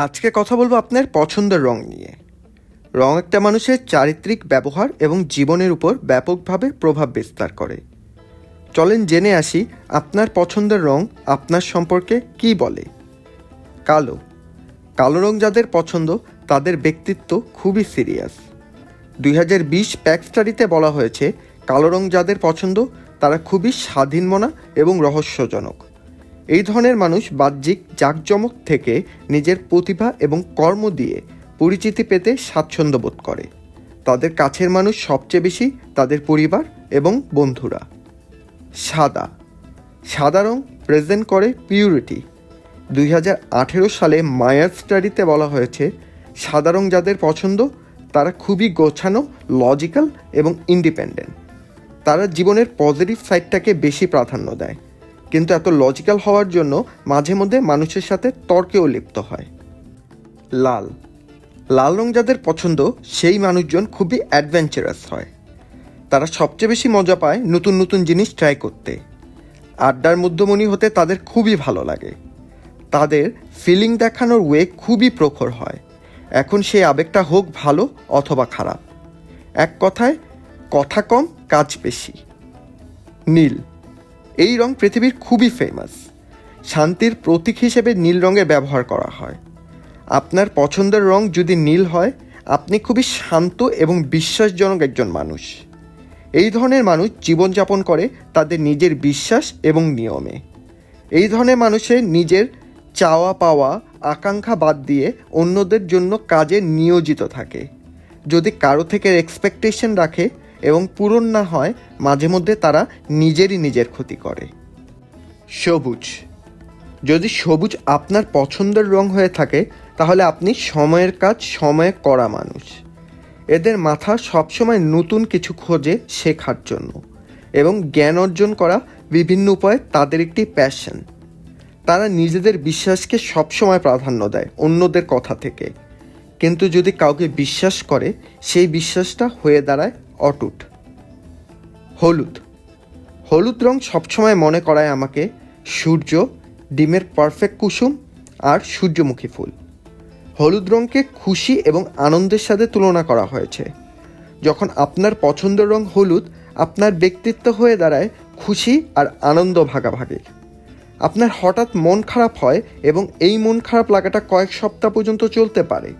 আজকে কথা বলব আপনার পছন্দের রং নিয়ে। রং একটা মানুষের চারিত্রিক ব্যবহার এবং জীবনের উপর ব্যাপকভাবে প্রভাব বিস্তার করে। চলেন জেনে আসি আপনার পছন্দের রং আপনার সম্পর্কে কি বলে। কালো। কালো রং যাদের পছন্দ, তাদের ব্যক্তিত্ব খুবই সিরিয়াস। দুই হাজার বিশ প্যাক স্টাডিতে বলা হয়েছে, কালো রং যাদের পছন্দ, তারা খুবই স্বাধীনমনা এবং রহস্যজনক। এই ধরনের মানুষ বাহ্যিক জাঁকজমক থেকে নিজের প্রতিভা এবং কর্ম দিয়ে পরিচিতি পেতে স্বাচ্ছন্দ্য বোধ করে। তাদের কাছের মানুষ সবচেয়ে বেশি তাদের পরিবার এবং বন্ধুরা। সাদা। সাদা রং প্রেজেন্ট করে পিউরিটি দুই হাজার আঠেরো সালে মায়ার স্টাডিতে বলা হয়েছে, সাদা রং যাদের পছন্দ, তারা খুবই গোছানো লজিক্যাল এবং ইন্ডিপেন্ডেন্ট তারা জীবনের পজিটিভ সাইডটাকে বেশি প্রাধান্য দেয়। কিন্তু এত লজিক্যাল হওয়ার জন্য মাঝে মধ্যে মানুষের সাথে তর্কেও লিপ্ত হয়। লাল। লাল রং যাদের পছন্দ, সেই মানুষজন খুবই অ্যাডভেঞ্চারাস হয়। তারা সবচেয়ে বেশি মজা পায় নতুন নতুন জিনিস ট্রাই করতে। আড্ডার মধ্যমণি হতে তাদের খুবই ভালো লাগে। তাদের ফিলিং দেখানোর ওয়ে খুবই প্রখর হয়। এখন সেই আবেগটা হোক ভালো অথবা খারাপ। এক কথায়, কথা কম, কাজ বেশি। নীল। এই রং পৃথিবীর খুবই ফেমাস শান্তির প্রতীক হিসেবে নীল রঙের ব্যবহার করা হয়। আপনার পছন্দের রং যদি নীল হয়, আপনি খুবই শান্ত এবং বিশ্বাসজনক একজন মানুষ। এই ধরনের মানুষ জীবনযাপন করে তাদের নিজের বিশ্বাস এবং নিয়মে। এই ধরনের মানুষের নিজের চাওয়া পাওয়া, আকাঙ্ক্ষা বাদ দিয়ে অন্যদের জন্য কাজে নিয়োজিত থাকে। যদি কারও থেকে এক্সপেকটেশন রাখে এবং পূরণ না হয়, মাঝে মধ্যে তারা নিজেরই নিজের ক্ষতি করে। সবুজ। যদি সবুজ আপনার পছন্দের রং হয়ে থাকে, তাহলে আপনি সময়ের কাজ সময়ে করা মানুষ। এদের মাথা সবসময় নতুন কিছু খোঁজে শেখার জন্য এবং জ্ঞান অর্জন করা বিভিন্ন উপায়ে তাদের একটি প্যাশন তারা নিজেদের বিশ্বাসকে সবসময় প্রাধান্য দেয় অন্যদের কথা থেকে। কিন্তু যদি কাউকে বিশ্বাস করে, সেই বিশ্বাসটা হয়ে দাঁড়ায় অটুট। হলুদ। হলুদ রং সবসময় মনে করায় আমাকে সূর্য, ডিমের পারফেক্ট কুসুম আর সূর্যমুখী ফুল। হলুদ রঙকে খুশি এবং আনন্দের সাথে তুলনা করা হয়েছে। যখন আপনার পছন্দের রং হলুদ, আপনার ব্যক্তিত্ব হয়ে দাঁড়ায় খুশি আর আনন্দ ভাগাভাগির। আপনার হঠাৎ মন খারাপ হয় এবং এই মন খারাপ লাগাটা কয়েক সপ্তাহ পর্যন্ত চলতে পারে।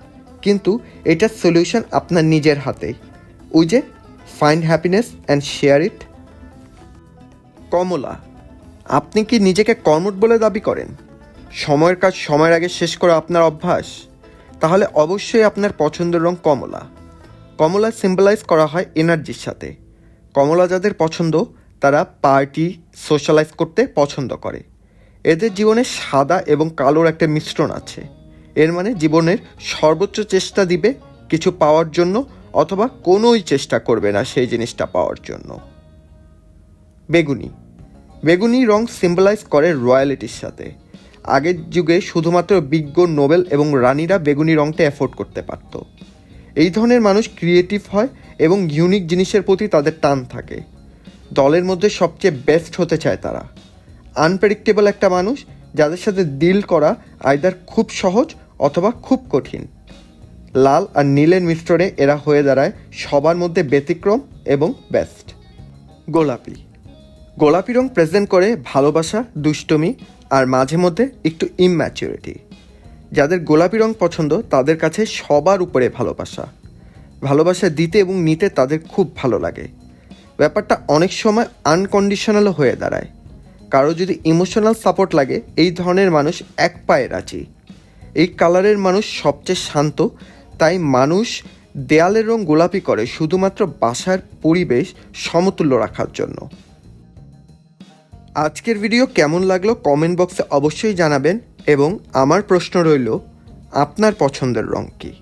কিন্তু এটার সলিউশন আপনার নিজের হাতে ওই যে find happiness and share it Kamala, আপনি কি নিজেকে কর্মট বলে দাবি করেন? সময়ের কাজ সময়ের আগে শেষ করা আপনার অভ্যাস? তাহলে অবশ্যই আপনার পছন্দের রং কমলা। কমলা সিম্বলাইজ করা হয় এনার্জির সাথে। কমলা যাদের পছন্দ, তারা পার্টি সোশ্যালাইজ করতে পছন্দ করে। এদের জীবনে সাদা এবং কালোর একটা মিশ্রণ আছে। এর মানে জীবনের সর্বোচ্চ চেষ্টা দিবে কিছু পাওয়ার জন্য অথবা কোনোই চেষ্টা করবে না সেই জিনিসটা পাওয়ার জন্য। বেগুনি। বেগুনি রং সিম্বলাইজ করে রয়্যালিটির সাথে। আগের যুগে শুধুমাত্র বিজ্ঞ, নোবেল এবং রানীরা বেগুনি রংটা অ্যাফোর্ড করতে পারত। এই ধরনের মানুষ ক্রিয়েটিভ হয় এবং ইউনিক জিনিসের প্রতি তাদের টান থাকে। দলের মধ্যে সবচেয়ে বেস্ট হতে চায় তারা। আনপ্রেডিক্টেবল একটা মানুষ যাদের সাথে ডিল করা আয়দার খুব সহজ অথবা খুব কঠিন। লাল আর নীলের মিশ্রণে এরা হয়ে দাঁড়ায় সবার মধ্যে ব্যতিক্রম এবং বেস্ট গোলাপি। গোলাপি রং প্রেজেন্ট করে ভালোবাসা, দুষ্টমি আর মাঝে মধ্যে একটু ইম্যাচুরিটি যাদের গোলাপি রং পছন্দ, তাদের কাছে সবার উপরে ভালোবাসা। ভালোবাসা দিতে এবং নিতে তাদের খুব ভালো লাগে। ব্যাপারটা অনেক সময় আনকন্ডিশনালও হয়ে দাঁড়ায়। কারও যদি ইমোশনাল সাপোর্ট লাগে, এই ধরনের মানুষ এক পায়ে রাজি। এই কালারের মানুষ সবচেয়ে শান্ত তাই মানুষ দেয়ালের রং গোলাপি করে শুধুমাত্র বাসার পরিবেশ সমতুল্য রাখার জন্য। আজকের ভিডিও কেমন লাগল কমেন্ট বক্সে অবশ্যই জানাবেন এবং আমার প্রশ্ন রইল, আপনার পছন্দের রং কী?